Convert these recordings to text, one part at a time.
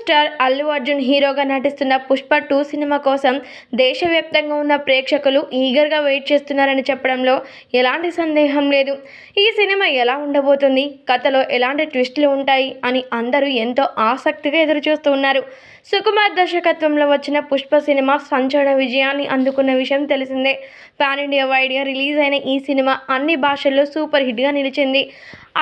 Star Allu Arjun హీరోగా నటిస్తున్న Pushpa two cinema కోసం దేశవ్యాప్తంగా ఉన్న ప్రేక్షకులు ఈగర్గా వెయిట్ చేస్తున్నారని చెప్పడంలో ఎలాంటి సందేహం లేదు. ఈ సినిమా ఎలా ఉండబోతుంది? కథలో ఎలాంటి ట్విస్టులు ఉంటాయి? అని అందరూ ఎంతో ఆసక్తిగా ఎదురుచూస్తూ ఉన్నారు. సుకుమార్ దర్శకత్వంలో వచ్చిన పుష్ప సినిమా సంచలన విజయాన్ని అందుకున్న విషయం తెలిసిందే. పాన్ ఇండియా వైడ్గా రిలీజ్ అయిన ఈ సినిమా అన్ని భాషల్లో సూపర్ హిట్గా నిలిచింది.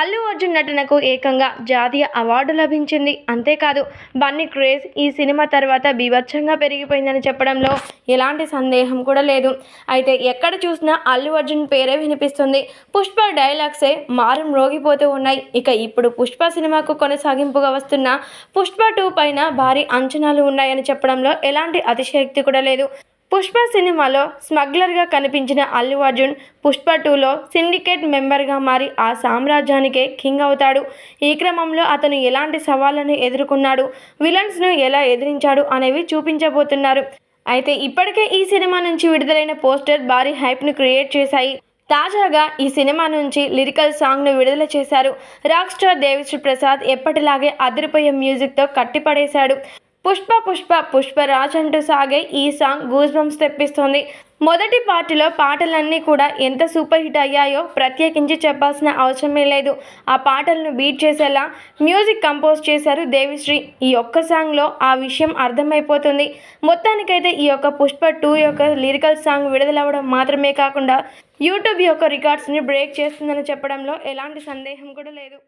అల్లు అర్జున్ నటనకు ఏకంగా జాతీయ అవార్డు లభించింది. అంతేకాదు బన్నీ క్రేజ్ ఈ సినిమా తర్వాత బీభత్సంగా పెరిగిపోయిందని చెప్పడంలో ఎలాంటి సందేహం కూడా లేదు. అయితే ఎక్కడ చూసినా అల్లు అర్జున్ పేరే వినిపిస్తుంది. పుష్ప డైలాగ్సే మారం రోగిపోతూ ఉన్నాయి. ఇక ఇప్పుడు పుష్ప సినిమాకు కొనసాగింపుగా వస్తున్న పుష్ప టూ పైన భారీ అంచనాలు ఉన్నాయని చెప్పడంలో ఎలాంటి అతిశయక్తి కూడా లేదు. పుష్ప సినిమాలో స్మగ్లర్గా కనిపించిన అల్లు అర్జున్ పుష్ప టూలో సిండికేట్ మెంబర్గా మారి ఆ సామ్రాజ్యానికే కింగ్ అవుతాడు. ఈ క్రమంలో అతను ఎలాంటి సవాళ్ళను ఎదుర్కొన్నాడు? విలన్స్ను ఎలా ఎదిరించాడు అనేవి చూపించబోతున్నారు. అయితే ఇప్పటికే ఈ సినిమా నుంచి విడుదలైన పోస్టర్ భారీ హైప్ను క్రియేట్ చేశాయి. తాజాగా ఈ సినిమా నుంచి లిరికల్ సాంగ్ను విడుదల చేశారు. రాక్ స్టార్ దేవిశ్రీ ప్రసాద్ ఎప్పటిలాగే అదిరిపోయే మ్యూజిక్తో కట్టిపడేశాడు. పుష్ప పుష్ప పుష్పరాజ్ అంటూ సాగే ఈ సాంగ్ గూస్ బంప్స్ తెప్పిస్తోంది. మొదటి పార్టీలో పాటలన్నీ కూడా ఎంత సూపర్ హిట్ అయ్యాయో ప్రత్యేకించి చెప్పాల్సిన అవసరమే లేదు. ఆ పాటలను బీట్ చేసేలా మ్యూజిక్ కంపోజ్ చేశారు దేవిశ్రీ. ఈ ఒక్క సాంగ్లో ఆ విషయం అర్థమైపోతుంది. మొత్తానికైతే ఈ యొక్క పుష్ప టూ యొక్క లిరికల్ సాంగ్ విడుదలవ్వడం మాత్రమే కాకుండా యూట్యూబ్ యొక్క రికార్డ్స్ని బ్రేక్ చేస్తుందని చెప్పడంలో ఎలాంటి సందేహం కూడా లేదు.